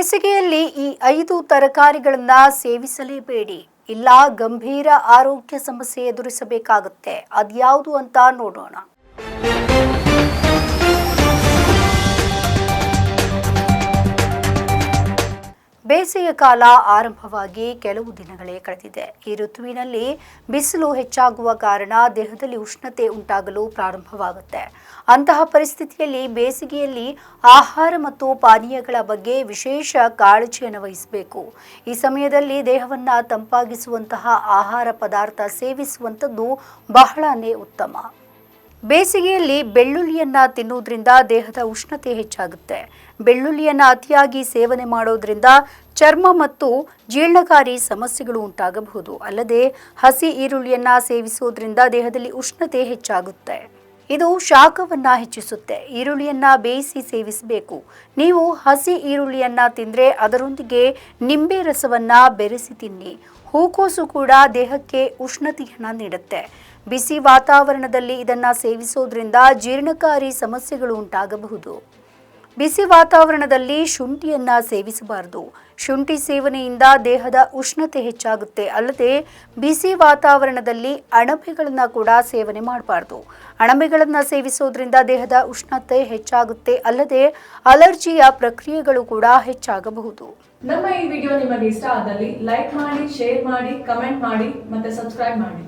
ಬೇಸಿಗೆಯಲ್ಲಿ ಈ ಐದು ತರಕಾರಿಗಳನ್ನ ಸೇವಿಸಲೇಬೇಡಿ. ಇಲ್ಲ ಗಂಭೀರ ಆರೋಗ್ಯ ಸಮಸ್ಯೆ ಎದುರಿಸಬೇಕಾಗುತ್ತೆ. ಅದ್ಯಾವುದು ಅಂತ ನೋಡೋಣ. ಬೇಸಿಗೆ ಕಾಲ ಆರಂಭವಾಗಿ ಕೆಲವು ದಿನಗಳೇ ಕಳೆದಿದೆ. ಈ ಋತುವಿನಲ್ಲಿ ಬಿಸಿಲು ಹೆಚ್ಚಾಗುವ ಕಾರಣ ದೇಹದಲ್ಲಿ ಉಷ್ಣತೆ ಉಂಟಾಗಲು ಪ್ರಾರಂಭವಾಗುತ್ತೆ. ಅಂತಹ ಪರಿಸ್ಥಿತಿಯಲ್ಲಿ ಬೇಸಿಗೆಯಲ್ಲಿ ಆಹಾರ ಮತ್ತು ಪಾನೀಯಗಳ ಬಗ್ಗೆ ವಿಶೇಷ ಕಾಳಜಿಯನ್ನು ವಹಿಸಬೇಕು. ಈ ಸಮಯದಲ್ಲಿ ದೇಹವನ್ನು ತಂಪಾಗಿಸುವಂತಹ ಆಹಾರ ಪದಾರ್ಥ ಸೇವಿಸುವಂಥದ್ದು ಬಹಳನೇ ಉತ್ತಮ. ಬೇಸಿಗೆಯಲ್ಲಿ ಬೆಳ್ಳುಳ್ಳಿಯನ್ನ ತಿನ್ನುವುದರಿಂದ ದೇಹದ ಉಷ್ಣತೆ ಹೆಚ್ಚಾಗುತ್ತೆ. ಬೆಳ್ಳುಳ್ಳಿಯನ್ನ ಅತಿಯಾಗಿ ಸೇವನೆ ಮಾಡೋದ್ರಿಂದ ಚರ್ಮ ಮತ್ತು ಜೀರ್ಣಕಾರಿ ಸಮಸ್ಯೆಗಳು ಉಂಟಾಗಬಹುದು. ಅಲ್ಲದೆ ಹಸಿ ಈರುಳ್ಳಿಯನ್ನ ಸೇವಿಸುವುದರಿಂದ ದೇಹದಲ್ಲಿ ಉಷ್ಣತೆ ಹೆಚ್ಚಾಗುತ್ತೆ. ಇದು ಶಾಖವನ್ನ ಹೆಚ್ಚಿಸುತ್ತೆ. ಈರುಳ್ಳಿಯನ್ನ ಬೇಯಿಸಿ ಸೇವಿಸಬೇಕು. ನೀವು ಹಸಿ ಈರುಳ್ಳಿಯನ್ನ ತಿಂದ್ರೆ ಅದರೊಂದಿಗೆ ನಿಂಬೆ ರಸವನ್ನ ಬೆರೆಸಿ ತಿನ್ನಿ. ಹೂಕೋಸು ಕೂಡ ದೇಹಕ್ಕೆ ಉಷ್ಣತೆಯನ್ನ ನೀಡುತ್ತೆ. ಬಿಸಿ ವಾತಾವರಣದಲ್ಲಿ ಇದನ್ನ ಸೇವಿಸೋದ್ರಿಂದ ಜೀರ್ಣಕಾರಿ ಸಮಸ್ಯೆಗಳು ಉಂಟಾಗಬಹುದು. ಬಿಸಿ ವಾತಾವರಣದಲ್ಲಿ ಶುಂಠಿಯನ್ನ ಸೇವಿಸಬಾರದು. ಶುಂಠಿ ಸೇವನೆಯಿಂದ ದೇಹದ ಉಷ್ಣತೆ ಹೆಚ್ಚಾಗುತ್ತೆ. ಅಲ್ಲದೆ ಬಿಸಿ ವಾತಾವರಣದಲ್ಲಿ ಅಣಬೆಗಳನ್ನ ಕೂಡ ಸೇವನೆ ಮಾಡಬಾರ್ದು. ಅಣಬೆಗಳನ್ನು ಸೇವಿಸೋದ್ರಿಂದ ದೇಹದ ಉಷ್ಣತೆ ಹೆಚ್ಚಾಗುತ್ತೆ. ಅಲ್ಲದೆ ಅಲರ್ಜಿಯ ಪ್ರಕ್ರಿಯೆಗಳು ಕೂಡ ಹೆಚ್ಚಾಗಬಹುದು. ನಮ್ಮ ಈ ವಿಡಿಯೋ ನಿಮಗೆ ಇಷ್ಟ ಆದಲ್ಲಿ ಲೈಕ್ ಮಾಡಿ, ಶೇರ್ ಮಾಡಿ, ಕಮೆಂಟ್ ಮಾಡಿ, ಮತ್ತೆ ಸಬ್ಸ್ಕ್ರೈಬ್ ಮಾಡಿ.